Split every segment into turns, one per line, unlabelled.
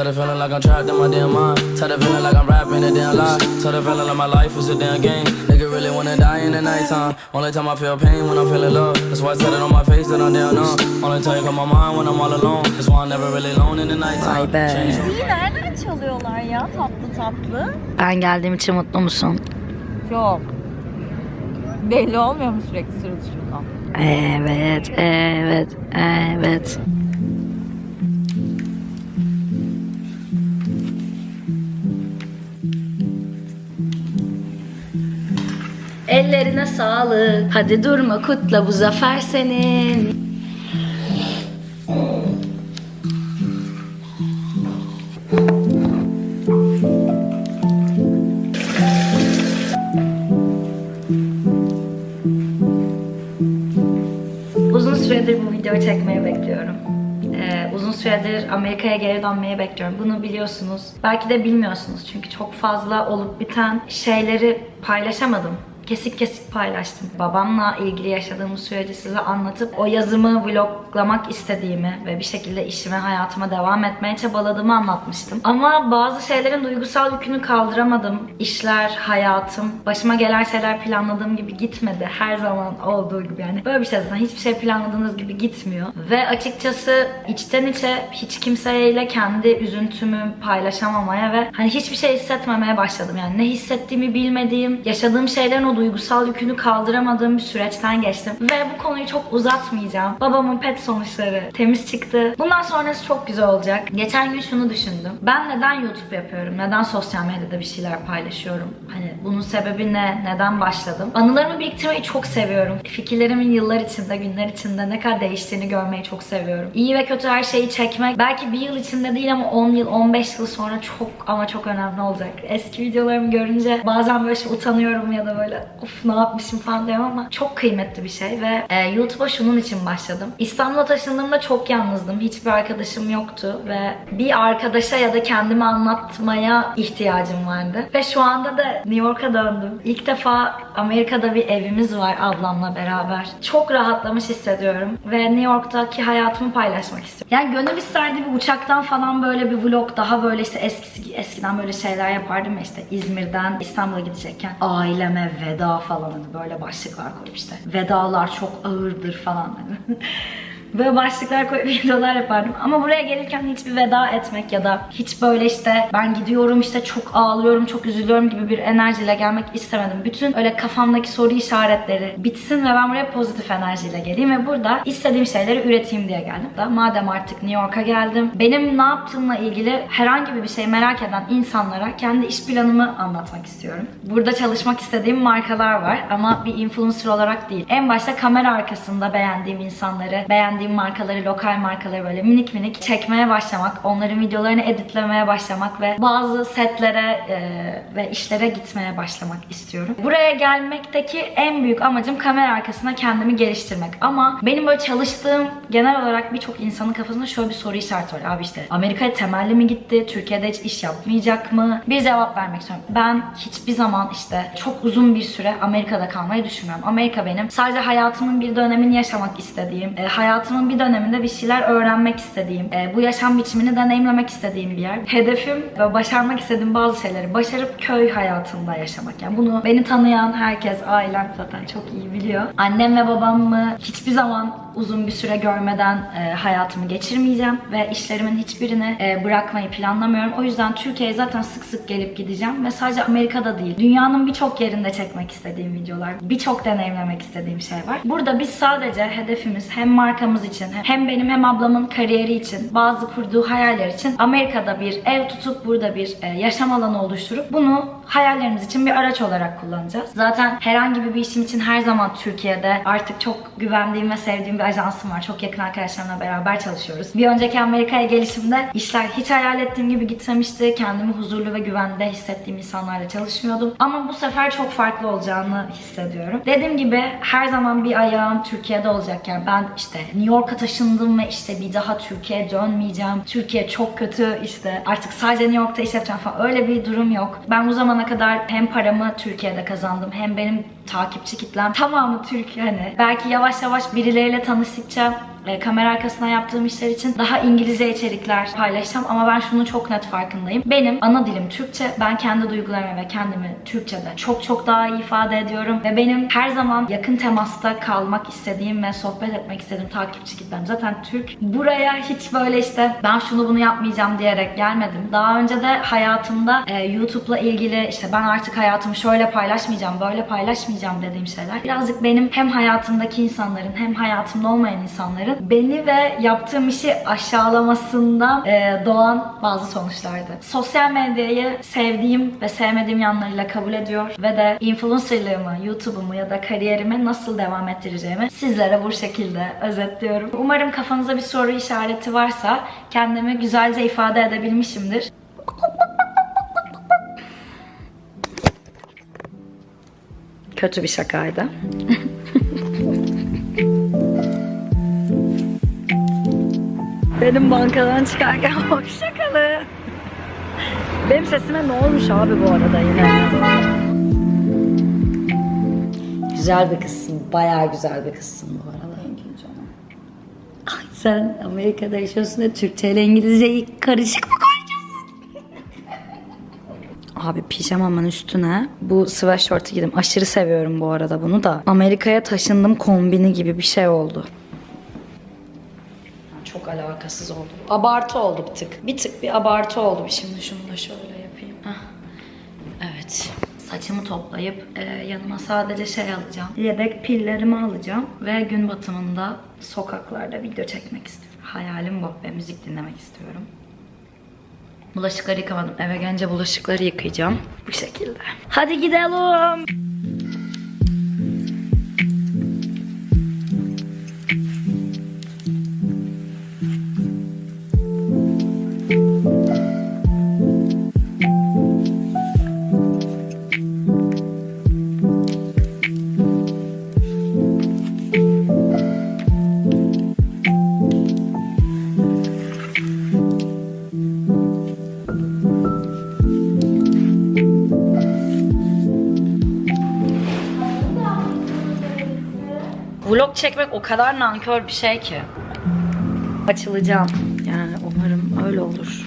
Tell the feeling like I'm trapped in my damn mind. Tell the feeling like I'm rapping a damn lie. Tell the feeling like my life is a damn game. Nigga really wanna die in the nighttime. Only time I feel pain when I'm feeling love. That's why I said it on my face that I'm down numb. Only time you come my mind when I'm all alone. That's why I'm never really alone in the nighttime.
Vay be.
Change
Zili nereden çalıyorlar ya tatlı tatlı?
Ben geldiğim için mutlu musun?
Yok. Belli olmuyor mu sürekli sırılsıklam?
Evet, evet, evet. Ellerine sağlık. Hadi durma kutla bu zafer senin. Uzun süredir bu videoyu çekmeyi bekliyorum. Ee, uzun süredir Amerika'ya geri dönmeyi bekliyorum. Bunu biliyorsunuz. Belki de bilmiyorsunuz. Çünkü çok fazla olup biten şeyleri paylaşamadım. Kesik kesik paylaştım. Babamla ilgili yaşadığım süreci size anlatıp o yazımı vloglamak istediğimi ve bir şekilde işime, hayatıma devam etmeye çabaladığımı anlatmıştım. Ama bazı şeylerin duygusal yükünü kaldıramadım. İşler, hayatım, başıma gelen şeyler planladığım gibi gitmedi. Her zaman olduğu gibi yani. Böyle bir şey zaten hiçbir şey planladığınız gibi gitmiyor. Ve açıkçası içten içe hiç kimseyle kendi üzüntümü paylaşamamaya ve hani hiçbir şey hissetmemeye başladım. Yani ne hissettiğimi bilmediğim, yaşadığım şeylerin o duygusal yükünü kaldıramadığım bir süreçten geçtim. Ve bu konuyu çok uzatmayacağım. Babamın pet sonuçları temiz çıktı. Bundan sonrası çok güzel olacak. Geçen gün şunu düşündüm. Ben neden YouTube yapıyorum? Neden sosyal medyada bir şeyler paylaşıyorum? Hani bunun sebebi ne? Neden başladım? Anılarımı biriktirmeyi çok seviyorum. Fikirlerimin yıllar içinde, günler içinde ne kadar değiştiğini görmeyi çok seviyorum. İyi ve kötü her şeyi çekmek belki bir yıl içinde değil ama 10 yıl, 15 yıl sonra çok ama çok önemli olacak. Eski videolarımı görünce bazen böyle şey utanıyorum ya da böyle of ne yapmışım falan diyorum ama çok kıymetli bir şey ve e, YouTube'a şunun için başladım. İstanbul'a taşındığımda çok yalnızdım. Hiçbir arkadaşım yoktu ve bir arkadaşa ya da kendimi anlatmaya ihtiyacım vardı. Ve şu anda da New York'a döndüm. İlk defa Amerika'da bir evimiz var ablamla beraber. Çok rahatlamış hissediyorum ve New York'taki hayatımı paylaşmak istiyorum. Yani gönül isterdi bir uçaktan falan böyle bir vlog daha böyle işte eskisi, eskiden böyle şeyler yapardım ya işte İzmir'den İstanbul'a gidecekken aileme veda falan hani böyle başlıklar koyup işte vedalar çok ağırdır falan. Böyle başlıklar koyup videolar yapardım. Ama buraya gelirken hiçbir veda etmek ya da hiç böyle işte ben gidiyorum işte çok ağlıyorum, çok üzülüyorum gibi bir enerjiyle gelmek istemedim. Bütün öyle kafamdaki soru işaretleri bitsin ve ben buraya pozitif enerjiyle geleyim ve burada istediğim şeyleri üreteyim diye geldim. Da madem artık New York'a geldim, benim ne yaptığımla ilgili herhangi bir şey merak eden insanlara kendi iş planımı anlatmak istiyorum. Burada çalışmak istediğim markalar var ama bir influencer olarak değil. En başta kamera arkasında beğendiğim insanları, beğendiğim markaları, lokal markaları böyle minik minik çekmeye başlamak, onların videolarını editlemeye başlamak ve bazı setlere e, ve işlere gitmeye başlamak istiyorum. Buraya gelmekteki en büyük amacım kamera arkasında kendimi geliştirmek. Ama benim böyle çalıştığım genel olarak birçok insanın kafasında şöyle bir soru işareti var. Abi işte Amerika'ya temelli mi gitti? Türkiye'de hiç iş yapmayacak mı? Bir cevap vermek istiyorum. Ben hiçbir zaman işte çok uzun bir süre Amerika'da kalmayı düşünmüyorum. Amerika benim sadece hayatımın bir dönemini yaşamak istediğim, e, hayatımın bir döneminde bir şeyler öğrenmek istediğim, e, bu yaşam biçimini deneyimlemek istediğim bir yer. Hedefim ve başarmak istediğim bazı şeyleri başarıp köy hayatında yaşamak. Yani bunu beni tanıyan herkes, ailem zaten çok iyi biliyor. Annem ve babamı hiçbir zaman uzun bir süre görmeden e, hayatımı geçirmeyeceğim ve işlerimin hiçbirini e, bırakmayı planlamıyorum. O yüzden Türkiye'ye zaten sık sık gelip gideceğim ve sadece Amerika'da değil, dünyanın birçok yerinde çekmek istediğim videolar, birçok deneyimlemek istediğim şey var. Burada biz sadece hedefimiz hem markamız için hem benim hem ablamın kariyeri için bazı kurduğu hayaller için Amerika'da bir ev tutup burada bir e, yaşam alanı oluşturup bunu hayallerimiz için bir araç olarak kullanacağız. Zaten herhangi bir işim için her zaman Türkiye'de artık çok güvendiğim ve sevdiğim bir ajansım var. Çok yakın arkadaşlarımla beraber çalışıyoruz. Bir önceki Amerika'ya gelişimde işler hiç hayal ettiğim gibi gitmemişti. Kendimi huzurlu ve güvende hissettiğim insanlarla çalışmıyordum. Ama bu sefer çok farklı olacağını hissediyorum. Dediğim gibi her zaman bir ayağım Türkiye'de olacakken ben işte New York'a taşındım ve işte bir daha Türkiye'ye dönmeyeceğim. Türkiye çok kötü işte artık sadece New York'ta iş yapacağım falan öyle bir durum yok. Ben bu zamana kadar hem paramı Türkiye'de kazandım hem benim takipçi kitlem tamamı Türk hani. Belki yavaş yavaş birileriyle kalmıştıkça e, kamera arkasına yaptığım işler için daha İngilizce içerikler paylaşacağım ama ben şunu çok net farkındayım. Benim ana dilim Türkçe. Ben kendi duygularımı ve kendimi Türkçe'de çok çok daha iyi ifade ediyorum ve benim her zaman yakın temasta kalmak istediğim ve sohbet etmek istediğim takipçi kitlem zaten Türk. Buraya hiç böyle işte ben şunu bunu yapmayacağım diyerek gelmedim. Daha önce de hayatımda e, YouTube'la ilgili işte ben artık hayatımı şöyle paylaşmayacağım, böyle paylaşmayacağım dediğim şeyler. Birazcık benim hem hayatımdaki insanların hem hayatımda olmayan insanların beni ve yaptığım işi aşağılamasından e, doğan bazı sonuçlardı. Sosyal medyayı sevdiğim ve sevmediğim yanlarıyla kabul ediyor ve de influencerlığımı, YouTube'umu ya da kariyerimi nasıl devam ettireceğimi sizlere bu şekilde özetliyorum. Umarım kafanıza bir soru işareti varsa kendimi güzelce ifade edebilmişimdir. Kötü bir şakaydı. Benim bankadan çıkarken hoşçakalın. Benim sesime ne olmuş abi bu arada yine? Güzel bir kızsın. Bayağı güzel bir kızsın bu arada. Ay sen Amerika'da yaşıyorsun ve Türkçe ile İngilizceyi karışık mı konuşuyorsun? Abi pijamamın üstüne bu sweatshirt'ı giydim. Aşırı seviyorum bu arada bunu da. Amerika'ya taşındım kombini gibi bir şey oldu. Alakasız oldu. Abartı oldu bir tık. Bir tık bir abartı oldu. Şimdi şunu da şöyle yapayım. Hah. Evet. Saçımı toplayıp e, yanıma sadece şey alacağım. Yedek pillerimi alacağım. Ve gün batımında sokaklarda video çekmek istiyorum. Hayalim bu ve müzik dinlemek istiyorum. Bulaşıkları yıkamadım. Eve gelince bulaşıkları yıkayacağım. Bu şekilde. Hadi gidelim. Vlog çekmek o kadar nankör bir şey ki. Açılacağım. Yani umarım öyle olur.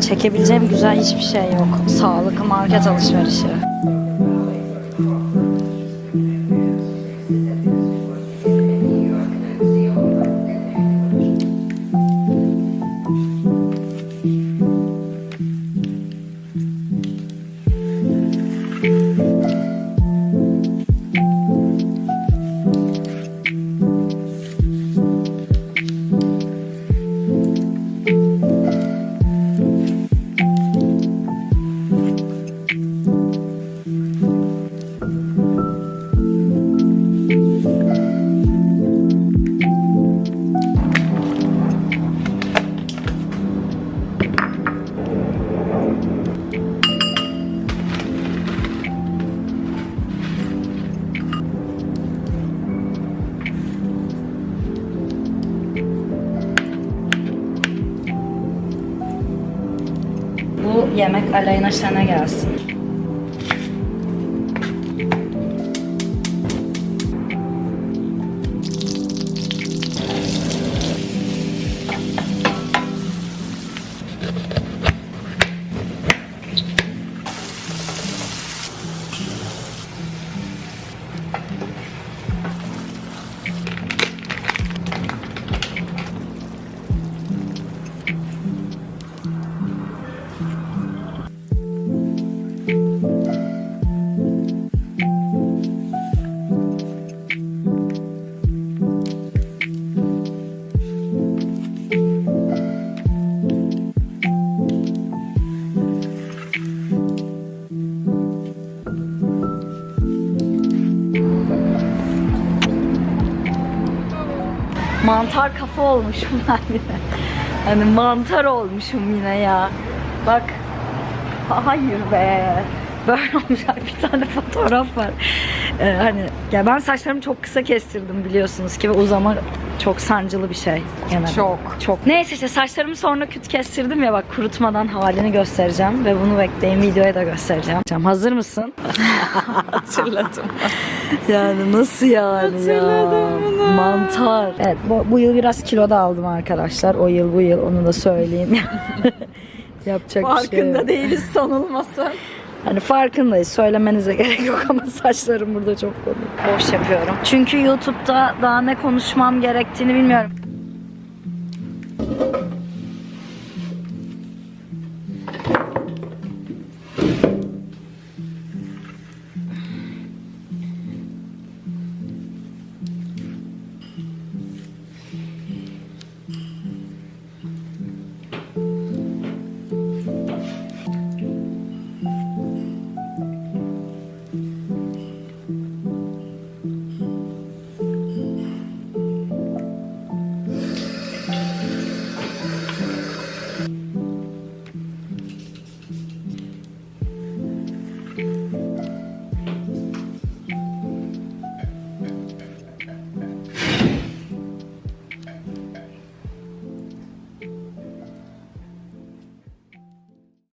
Çekebileceğim güzel hiçbir şey yok. Sağlıklı market alışverişi. Yemek Aleyna Şen'e gelsin. Mantar kafa olmuşum ben yine. Hani mantar olmuşum yine ya. Bak. Hayır be. Böyle olmuşlar bir tane fotoğraf var. Ee, hani ya ben saçlarımı çok kısa kestirdim biliyorsunuz ki ve uzama Çok sancılı bir şey. Genelde.
Çok.
Çok. Neyse işte saçlarımı sonra küt kestirdim ya bak kurutmadan halini göstereceğim ve bunu bekleyin videoya da göstereceğim. Hazır mısın?
Hatırladım.
Yani nasıl yani
Hatırladım bunu.
Mantar. Evet bu, bu yıl biraz kilo da aldım arkadaşlar. O yıl bu yıl onu da söyleyeyim. Yapacak bir şey.
Farkında değiliz sanılmasın.
Hani farkındayız. Söylemenize gerek yok ama saçlarım burada çok komik. Boş yapıyorum. Çünkü YouTube'da daha ne konuşmam gerektiğini bilmiyorum.